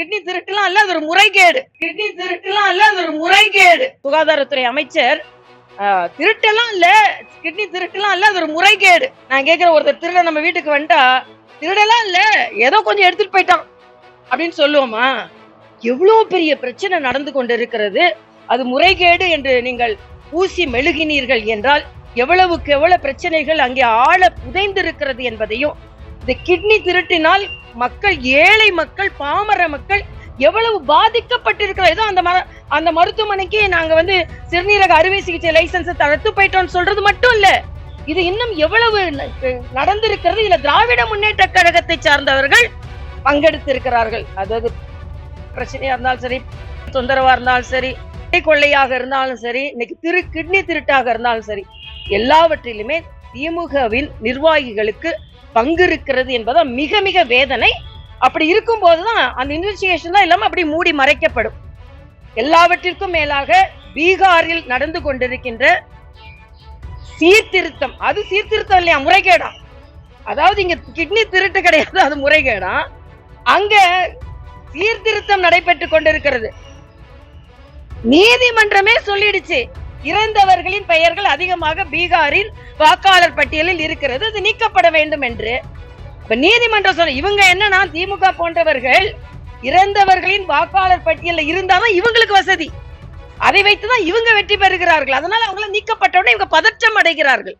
Kidney திருட்டுலாம் இல்ல அது ஒரு முறைகேடு. கிட்னி திருட்டுலாம் இல்ல அது ஒரு முறைகேடு. சுகாதாரத்துறை அமைச்சர் திருட்டெல்லாம் இல்ல கிட்னி திருட்டுலாம் இல்ல அது ஒரு முறைகேடு. நான் கேக்குற ஒருத்தர் திருட நம்ம வீட்டுக்கு வந்துட்டா திருடெல்லாம் இல்ல ஏதோ கொஞ்சம் எடுத்துட்டு போயிட்டான் அப்படின்னு சொல்லுவோமா? எவ்வளவு பெரிய பிரச்சனை நடந்து கொண்டிருக்கிறது. அது முறைகேடு என்று நீங்கள் ஊசி மெழுகினீர்கள் என்றால் எவ்வளவுக்கு எவ்வளவு பிரச்சனைகள் அங்கே ஆழ புதைந்திருக்கிறது என்பதையும் இந்த கிட்னி திருட்டினால் மக்கள் ஏழை மக்கள் பாமர மக்கள் எவ்வளவு பாதிக்கப்பட்டிருக்கிறோம் ஏதோ அந்த ம- அந்த மருத்துவமனைக்கு நாங்க வந்து சிறுநீரக அறுவை சிகிச்சை லைசன்ஸை தடுத்து போயிட்டோம்னு சொல்றது மட்டும் இல்ல. இது இன்னும் எவ்வளவு நடந்திருக்கிறது? இதுல திராவிட முன்னேற்ற கழகத்தை சார்ந்தவர்கள் பங்கெடுத்திருக்கிறார்கள். அதாவது பிரச்சனையா இருந்தாலும் சரி தொந்தரவா இருந்தாலும் சரி கொள்ளையாக இருந்தாலும் சரி இன்னைக்கு திரு கிட்னி திருட்டாக இருந்தாலும் சரி எல்லாவற்றிலுமே திமுகவின் நிர்வாகிகளுக்கு பங்கு இருக்கிறது என்பது மிக மிக வேதனை. அப்படி இருக்கும் போதுதான் அந்த இன்வெஸ்டிகேஷன் தான் இல்லாம அப்படி மூடி மறைக்கப்படும். எல்லாவற்றிற்கும் மேலாக பீகாரில் நடந்து கொண்டிருக்கின்ற சீர்திருத்தம். அது சீர்திருத்தம் இல்லையா? முறைகேடா. அதாவது இங்க கிட்னி திருட்டு கிடையாது அது முறைகேடா. அங்க சீர்திருத்தம் நடைபெற்று கொண்டிருக்கிறது. நீதிமன்றமே சொல்லிடுச்சு. இறந்தவர்களின் பெயர்கள் அதிகமாக பீகாரில் வாக்காளர் பட்டியலில் இருக்கிறது. அது நீக்கப்பட வேண்டும் என்று. இப்ப நீதிமன்றம் சொல்ல இவங்க என்னன்னா திமுக போன்றவர்கள் இறந்தவர்களின் வாக்காளர் பட்டியலில் இருந்தாதான் இவங்களுக்கு வசதி. அதை வைத்துதான் இவங்க வெற்றி பெறுகிறார்கள். அதனால அவங்கள நீக்கப்பட்டவுடனே இவங்க பதற்றம் அடைகிறார்கள்.